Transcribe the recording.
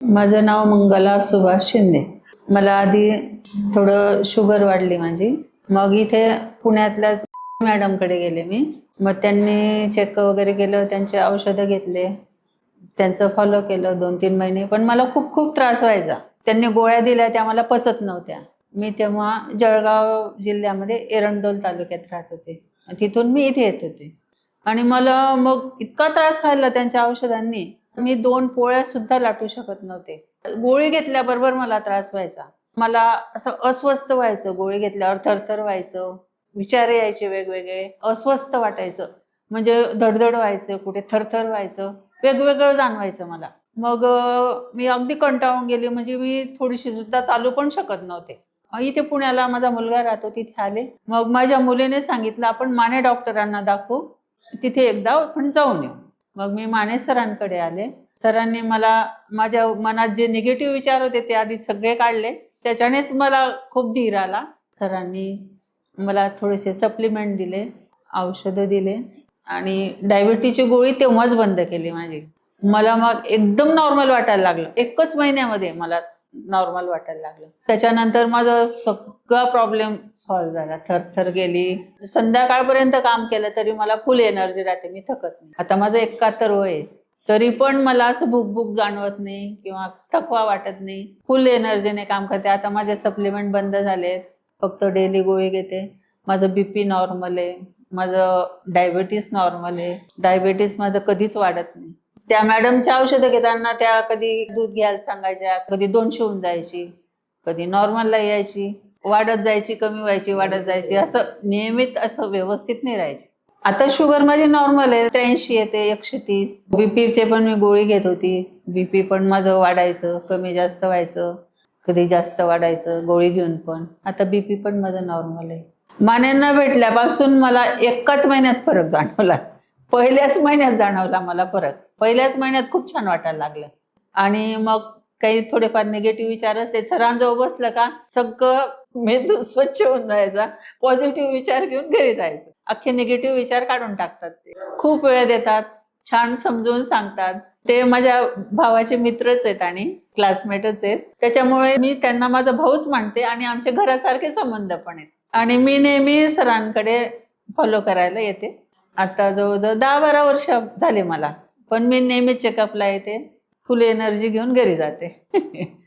माझं नाव मंगला सुभाष शिंदे. मला आधी थोडं शुगर वाढली माझी. मग इथे पुण्यातल्याच मॅडमकडे गेले मी. मग त्यांनी चेक वगैरे केलं त्यांचे औषधं घेतले. त्यांचं फॉलो केलं दोन तीन महिने. पण मला खूप खूप त्रास व्हायचा. त्यांनी गोळ्या दिल्या त्या मला पचत नव्हत्या. मी तेव्हा जळगाव जिल्ह्यामध्ये एरंडोल तालुक्यात राहत होते. तिथून मी इथे येत होते. आणि मला मग इतका त्रास व्हायला त्यांच्या औषधांनी. मी दोन पोळ्या सुद्धा लाटू शकत नव्हते. गोळी घेतल्याबरोबर मला त्रास व्हायचा. मला असं अस्वस्थ व्हायचं गोळी घेतल्यावर थरथर व्हायचं विचार यायचे वेगवेगळे अस्वस्थ वाटायचं. म्हणजे धडधड व्हायचं कुठे थरथर व्हायचं वेगवेगळं जाणवायचं मला. मग मी अगदी कंटाळून गेली म्हणजे मी थोडीशी सुद्धा चालू पण शकत नव्हते. इथे पुण्याला माझा मुलगा राहतो तिथे आले. मग माझ्या मुलीने सांगितलं आपण माने डॉक्टरांना दाखवू तिथे एकदा आपण जाऊन येऊ. मग मी माने सरांकडे आले. सरांनी मला माझ्या मनात जे निगेटिव्ह विचार होते ते आधी सगळे काढले. त्याच्यानेच मला खूप धीर आला. सरांनी मला थोडेसे सप्लिमेंट दिले औषधं दिले आणि डायबिटीची गोळी तेव्हाच बंद केली माझी. मला मग एकदम नॉर्मल वाटायला लागलं. एकच महिन्यामध्ये मला नॉर्मल वाटायला लागलं. त्याच्यानंतर माझा सगळा प्रॉब्लेम सॉल्व्ह झाला. थरथर गेली. संध्याकाळपर्यंत काम केलं तरी मला फुल एनर्जी राहते. मी थकत नाही. आता माझं एकाहत्तर वय तरी पण मला असं भूक भूक जाणवत नाही किंवा थकवा वाटत नाही. फुल एनर्जीने काम करते. आता माझे सप्लिमेंट बंद झालेत. फक्त डेली गोळी घेते. माझं बीपी नॉर्मल आहे. माझं डायबिटीस नॉर्मल आहे. डायबिटीस माझं कधीच वाढत नाही. त्या मॅडमच्या औषधं घेताना त्या कधी दूध घ्यायला सांगायच्या. कधी दोनशे होऊन जायची. कधी नॉर्मलला यायची. वाढत जायची कमी व्हायची वाढत जायची असं नियमित असं व्यवस्थित नाही राहायची. आता शुगर माझी नॉर्मल आहे त्र्याऐंशी येते एकशे तीस. बीपीचे पण मी गोळी घेत होती. बीपी पण माझं वाढायचं कमी जास्त व्हायचं कधी जास्त वाढायचं गोळी घेऊन पण. आता बीपी पण माझं नॉर्मल आहे. मान्यांना भेटल्यापासून मला एकाच महिन्यात फरक जाणवला. पहिल्याच महिन्यात जाणवला मला फरक. पहिल्याच महिन्यात खूप छान वाटायला लागलं. आणि मग काही थोडेफार निगेटिव्ह विचार असते सरांजवळ बसलं का सगळं मेंदू स्वच्छ होऊन जायचा. पॉझिटिव्ह विचार घेऊन घरी जायचं. अख्खे निगेटिव्ह विचार काढून टाकतात ते. खूप वेळ देतात. छान समजून सांगतात. ते माझ्या भावाचे मित्रच आहेत आणि क्लासमेटच आहेत. त्याच्यामुळे मी त्यांना माझा भाऊच मानते आणि आमच्या घरासारखे संबंध पण आहेत. आणि मी नेहमी सरांकडे फॉलो करायला येते. आता जवळजवळ दहा बारा वर्ष झाले मला. पण मी नेहमी चेकअपला येते. फुल एनर्जी घेऊन घरी जाते.